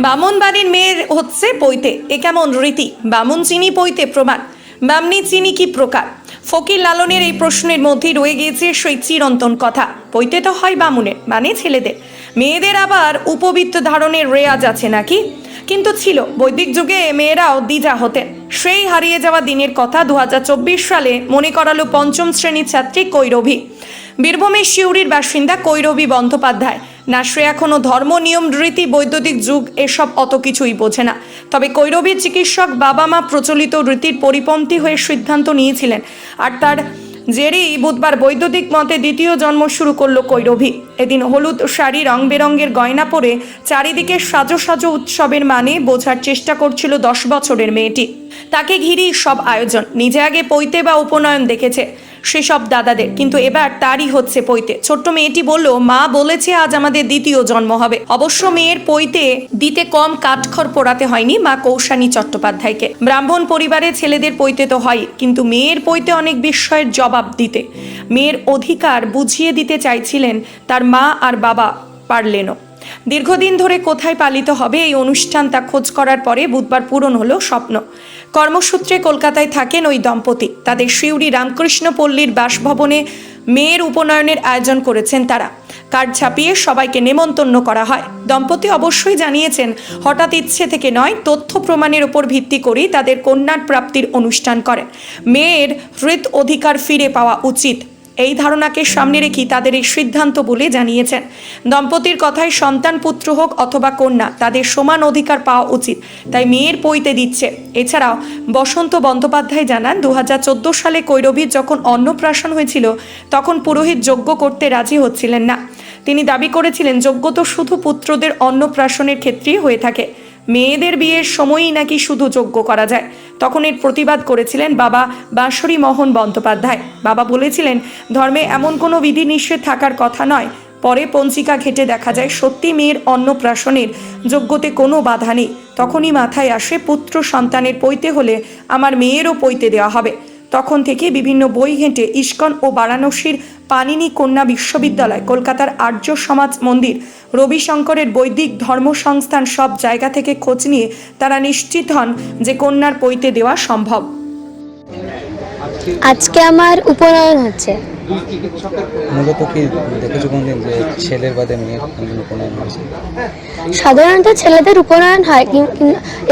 বামুন বাড়ির মেয়ের হচ্ছে পৈতে। এ কেমন রীতি? বামুন চিনি পৈতে প্রমাণ। বামনি চিনি কি প্রকার? ফকির লালনের এই প্রশ্নের মধ্যে রয়ে গিয়েছে সেই চিরন্তন কথা। পৈতে তো হয় বামুনের মানে ছেলেদের। মেয়েদের আবার উপবিত্ত ধারণের রেয়াজ আছে নাকি? কিন্তু ছিল, বৈদিক যুগে মেয়েরাও দ্বিজা হতেন। সেই হারিয়ে যাওয়া দিনের কথা দু হাজার চব্বিশ সালে মনে করালো পঞ্চম শ্রেণির ছাত্রী কৈরবী বীরভূমের শিউরির বাসিন্দা কৈরবী বন্দ্যোপাধ্যায়। না, সে এখনও ধর্ম, নিয়ম, রীতি, বৈদ্যুতিক যুগ, এসব অত কিছুই বোঝে না। তবে কৈরবীর চিকিৎসক বাবা মা প্রচলিত রীতির পরিপন্থী হয়ে সিদ্ধান্ত নিয়েছিলেন। আর তার জেরেই বুধবার বৈদ্যুতিক মতে দ্বিতীয় জন্ম শুরু করল কৈরবী। এদিন হলুদ শাড়ি রং বেরঙের গয়না পরে চারিদিকে সাজো সাজো উৎসবের মানে বোঝার চেষ্টা করছিল দশ বছরের মেয়েটি। তাকে ঘিরেই সব আয়োজন। নিজে আগে পৈতে বা উপনয়ন দেখেছে। সেসব দাদাদের। কিন্তু এবার তারই হচ্ছে পৈতে। ছোট্ট মেয়েটি বলল, মা বলেছে আজ আমাদের দ্বিতীয় জন্ম হবে। অবশ্য মেয়ের পৈতে দিতে কম কাঠখড় পোড়াতে হয়নি মা কৌশানী চট্টোপাধ্যায়কে। ব্রাহ্মণ পরিবারে ছেলেদের পৈতে তো হয়, কিন্তু মেয়ের পৈতে অনেক বিস্ময়ের জবাব দিতে। মেয়ের অধিকার বুঝিয়ে দিতে চাইছিলেন তার মা আর বাবা পারলেনও। দীর্ঘদিন ধরে কোথায় পালিত হবে এই অনুষ্ঠান তা খোঁজ করার পরে বুধবার পূরণ হলো স্বপ্ন। কর্মসূত্রে কলকাতায় থাকেন ওই দম্পতি। তাদের শিউরি রামকৃষ্ণ পল্লীর বাসভবনে মেয়ের উপনয়নের আয়োজন করেছেন তারা। কার্ড ছাপিয়ে সবাইকে নেমন্তন্ন করা হয়। দম্পতি অবশ্যই জানিয়েছেন, হঠাৎ ইচ্ছে থেকে নয়, তথ্য প্রমাণের উপর ভিত্তি করেই তাদের কন্যার প্রাপ্তির অনুষ্ঠান করেন। মেয়ের হৃদ অধিকার ফিরে পাওয়া উচিত। এই ধারণাকে সামনে রেখেই তাদের এই সিদ্ধান্ত বলে জানিয়েছেন। দম্পতির কথায় সন্তান, পুত্র হোক অথবা কন্যা, তাদের সমান অধিকার পাওয়া উচিত, তাই মেয়ের পইতে দিচ্ছে। এছাড়াও বসন্ত বন্দ্যোপাধ্যায় জানান দু হাজার চোদ্দ সালে কৈরবীর যখন অন্নপ্রাশন হয়েছিল, তখন পুরোহিত যজ্ঞ করতে রাজি হচ্ছিলেন না। তিনি দাবি করেছিলেন, যজ্ঞ তো শুধু পুত্রদের অন্নপ্রাশনের ক্ষেত্রেই হয়ে থাকে। মেয়েদের বিয়ের সময়ই নাকি শুধু যোগ্য করা যায়। তখন এর প্রতিবাদ করেছিলেন বাবা বাঁশরী মোহন বন্দ্যোপাধ্যায়। বাবা বলেছিলেন, ধর্মে এমন কোনো বিধি নিষেধ থাকার কথা নয়। পরে পঞ্চিকা ঘেটে দেখা যায়, সত্যি মেয়ের অন্নপ্রাশনের যোগ্যতে কোনো বাধা নেই। তখনই মাথায় আসে, পুত্র সন্তানের পৈতে হলে আমার মেয়েরও পৈতে দেওয়া হবে। তখন থেকে বিভিন্ন বই ঘেঁটে ইস্কন ও বারাণসীর পানিনি কন্যা বিশ্ববিদ্যালয়, কলকাতার আর্য সমাজ মন্দির রবি শঙ্করের বৈদিক ধর্ম সংস্থান সব জায়গা থেকে খোঁজ নিয়ে তারা নিশ্চিত হন যে কন্যার পৈতে দেওয়া সম্ভব। আজকে আমার উপনয়ন হচ্ছে। মূলত কি দেখেছ কোনদিন যে ছেলের বাদে মেয়ের উপনয়ন হয়েছে? সাধারণত ছেলেদের উপনয়ন হয়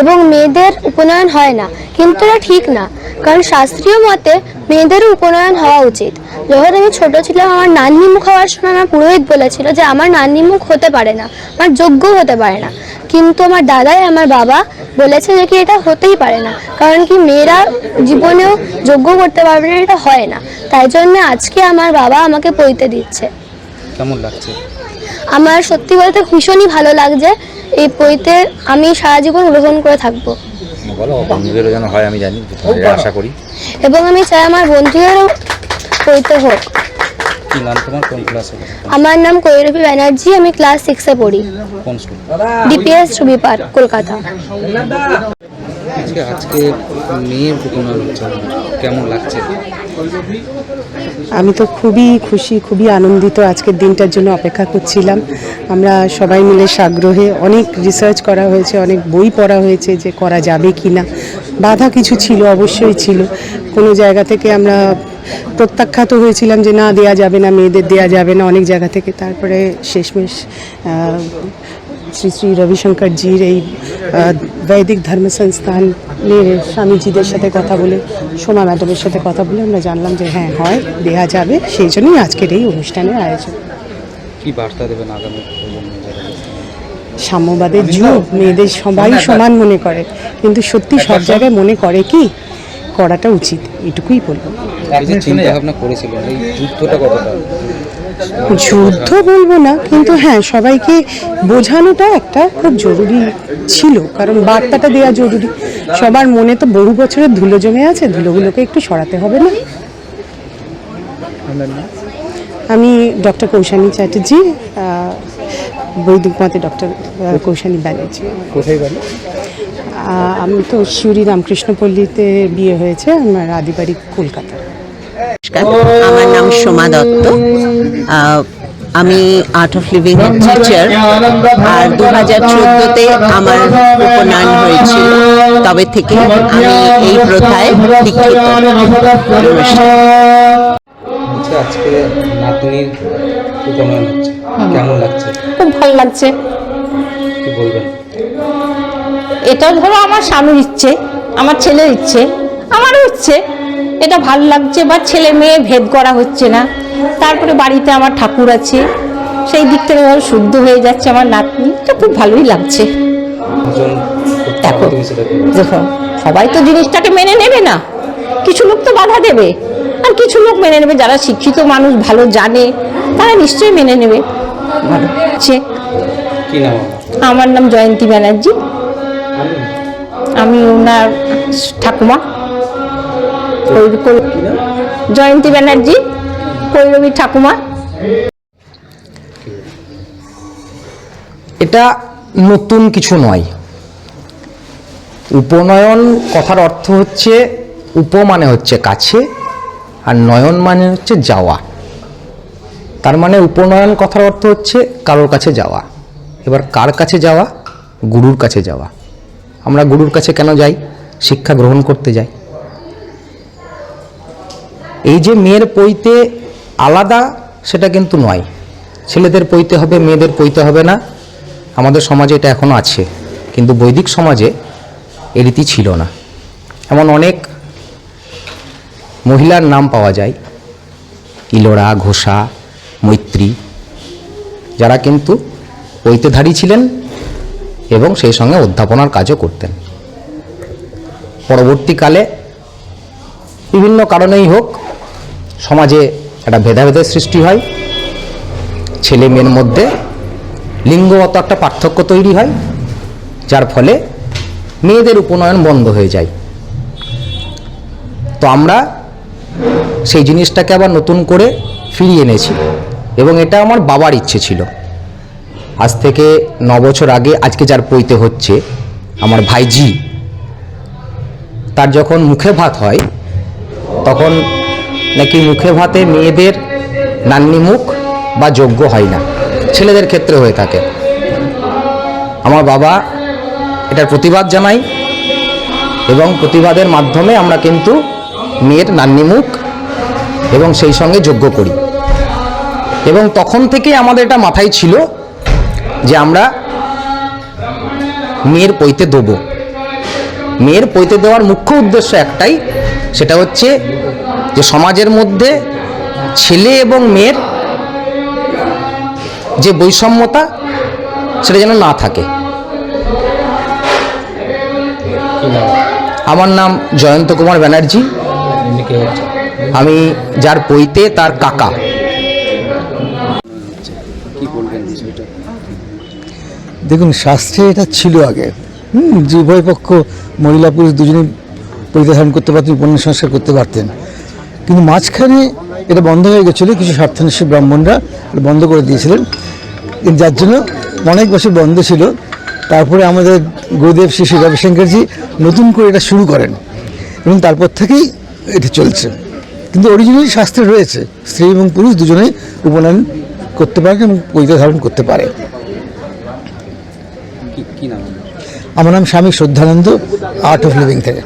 এবং মেয়েদের উপনয়ন হয় না, কিন্তু এটা ঠিক না, কারণ শাস্ত্রীয় মতে মেয়েদেরও উপনয়ন হওয়া উচিত। যখন আমি ছোট ছিলাম, আমার নান্নি মুখ হওয়ার সময় আমার পুরোহিত বলেছিল যে, আমার নান্নি মুখ হতে পারে না, আমার যোগ্য হতে পারে না। কিন্তু আমার দাদাই আমার বাবা বলেছে যে কি এটা হতেই পারে না। কারণ কি মেয়েরা জীবনেও যোগ্য করতে পারবে না এটা হয় না। তাই জন্য আজকে আমার বাবা আমাকে পইতে দিচ্ছে। কেমন লাগছে? আমার সত্যি বলতে ভীষণই ভালো লাগছে। এই বইতে আমি সারা জীবন গ্রহণ করে থাকব। বলো বন্ধুদেরও যেন হয় আমি জানি আশা করি। এবং আমি চাই আমার বন্ধুদেরও বইতে হোক। কি নাম তোমার? কোন ক্লাসে আমার নাম কৈরবী ব্যানার্জি আমি ক্লাস সিক্সে পড়ি। কোন স্কুল ডিপিএস ছবি পার্ক কলকাতা। আজকে আজকে মেয়ের কেমন লাগছে? আমি তো খুবই খুশি খুবই আনন্দিত আজকের দিনটার জন্য অপেক্ষা করছিলাম। আমরা সবাই মিলে সাগ্রহে অনেক রিসার্চ করা হয়েছে অনেক বই পড়া হয়েছে যে করা যাবে কি না বাধা কিছু ছিল অবশ্যই ছিল। কোনো জায়গা থেকে আমরা প্রত্যাখ্যাত হয়েছিলাম যে না দেয়া যাবে না মেয়েদের দেয়া যাবে না অনেক জায়গা থেকে। তারপরে শেষমেশ শ্রী শ্রী রবিশঙ্করজির এই বৈদিক ধর্ম সংস্থানের স্বামীজিদের সাথে কথা বলে সোমা ম্যাডামের সাথে কথা বলে আমরা জানলাম যে হ্যাঁ হয় দেয়া যাবে। সেই জন্যই আজকের এই অনুষ্ঠানের আয়োজন। কি বার্তা দেবেন আগামী সাম্যবাদের যুগ মেয়েদের সবাই সমান মনে করে। কিন্তু সত্যি সব জায়গায় মনে করে কি? করাটা উচিত এটুকুই বলব। যুদ্ধ বলব না কিন্তু হ্যাঁ সবাইকে বোঝানোটা একটা খুব জরুরি ছিল কারণ বার্তাটা দেওয়া জরুরি। সবার মনে তো বহু বছরের ধুলো জমে আছে ধুলোগুলোকে একটু সরাতে হবে না? আমি ডক্টর কৌশানী চ্যাটার্জি বৈদিক মতে ডক্টর কৌশানী ব্যানার্জি। কোথায় বাড়ি আমি তো শিউরি রামকৃষ্ণপল্লীতে বিয়ে হয়েছে আমার আদিবাড়ি কলকাতা। নমস্কার আমার নাম সোমা দত্ত। আমি আর্ট অফ লিভিং এর টিচার আর দু হাজার চোদ্দোতে আমার উপনয়ন হয়েছিল। তবে থেকে আমি এই প্রথায় দীক্ষিত আজকে নাতনির উপনয়ন হচ্ছে। কেমন লাগছে? খুব ভালো লাগছে। কি বলবেন? এটা ধরো আমার স্বামীর ইচ্ছে আমার ছেলের ইচ্ছে আমারও ইচ্ছে। এটা ভালো লাগছে বা ছেলে মেয়ে ভেদ করা হচ্ছে না। তারপরে বাড়িতে আমার ঠাকুর আছে সেই দিক থেকে ধরো শুদ্ধ হয়ে যাচ্ছে আমার নাতনি। এটা খুব ভালোই লাগছে। দেখো দেখো সবাই তো জিনিসটাকে মেনে নেবে না। কিছু লোক তো বাধা দেবে। আর কিছু লোক মেনে নেবে যারা শিক্ষিত মানুষ ভালো জানে তারা নিশ্চয়ই মেনে নেবে। ভালো। আমার নাম জয়ন্তী ব্যানার্জি। আমি ওনার ঠাকুমা। জয়ন্তী ব্যানার্জি কৈরবী ঠাকুমা। এটা নতুন কিছু নয়। উপনয়ন কথার অর্থ হচ্ছে উপ মানে হচ্ছে কাছে আর নয়ন মানে হচ্ছে যাওয়া। তার মানে উপনয়ন কথার অর্থ হচ্ছে কারোর কাছে যাওয়া। এবার কার কাছে যাওয়া? গুরুর কাছে যাওয়া। আমরা গুরুর কাছে কেন যাই? শিক্ষা গ্রহণ করতে যাই। এই যে মেয়ের পৈতে আলাদা, সেটা কিন্তু নয়। ছেলেদের পৈতে হবে, মেয়েদের পৈতে হবে না। আমাদের সমাজে এটা এখনও আছে। কিন্তু বৈদিক সমাজে এ রীতি ছিল না। এমন অনেক মহিলার নাম পাওয়া যায় ইলোরা, ঘোষা, মৈত্রী। যারা কিন্তু পৈতেধারী ছিলেন এবং সেই সঙ্গে অধ্যাপনার কাজও করতেন। পরবর্তীকালে বিভিন্ন কারণেই হোক সমাজে একটা ভেদাভেদের সৃষ্টি হয়। ছেলে মেয়ের মধ্যে লিঙ্গগত একটা পার্থক্য তৈরি হয়, যার ফলে মেয়েদের উপনয়ন বন্ধ হয়ে যায়। তো আমরা সেই জিনিসটাকে আবার নতুন করে ফিরিয়ে এনেছি। এবং এটা আমার বাবার ইচ্ছে ছিল। আজ থেকে ন বছর আগে আজকে যার পৈতে হচ্ছে, আমার ভাইজি, তার যখন মুখে ভাত হয়, তখন নাকি মুখে ভাতে মেয়েদের নান্নি মুখ বা যোগ্য হয় না। ছেলেদের ক্ষেত্রে হয়ে থাকে। আমার বাবা এটার প্রতিবাদ জানাই এবং প্রতিবাদের মাধ্যমে আমরা কিন্তু মেয়ের নান্নি মুখ এবং সেই সঙ্গে যোগ্য করি। এবং তখন থেকে আমাদের এটা মাথায় ছিল যে আমরা মেয়ের পৈতে দেবো। মেয়ের পৈতে দেওয়ার মুখ্য উদ্দেশ্য একটাই, সেটা হচ্ছে যে সমাজের মধ্যে ছেলে এবং মেয়ের যে বৈষম্যতা, সেটা যেন না থাকে। আমার নাম জয়ন্ত কুমার ব্যানার্জি। আমি যার পৈতে তার কাকা। কি বলবেন বিষয়টা? দেখুন শাস্ত্রে এটা ছিল আগে। হুম, যে উভয় পক্ষ মহিলা পুরুষ দুজনেই পরিধান করতে পারতেন পণ্য সংস্কার করতে পারতেন। কিন্তু মাঝখানে এটা বন্ধ হয়ে গেছিল কিছু স্বার্থান্বেষী ব্রাহ্মণরা বন্ধ করে দিয়েছিলেন। কিন্তু যার জন্য অনেক বছর বন্ধ ছিল। তারপরে আমাদের গুরুদেব শ্রী শ্রী রবিশঙ্করজি নতুন করে এটা শুরু করেন। এবং তারপর থেকেই এটা চলছে। কিন্তু অরিজিনালি শাস্ত্রে রয়েছে স্ত্রী এবং পুরুষ দুজনেই উপনয়ন করতে পারে এবং পরিচয় ধারণ করতে পারে। আমার নাম স্বামী শ্রদ্ধানন্দ আর্ট অফ লিভিং থেকে।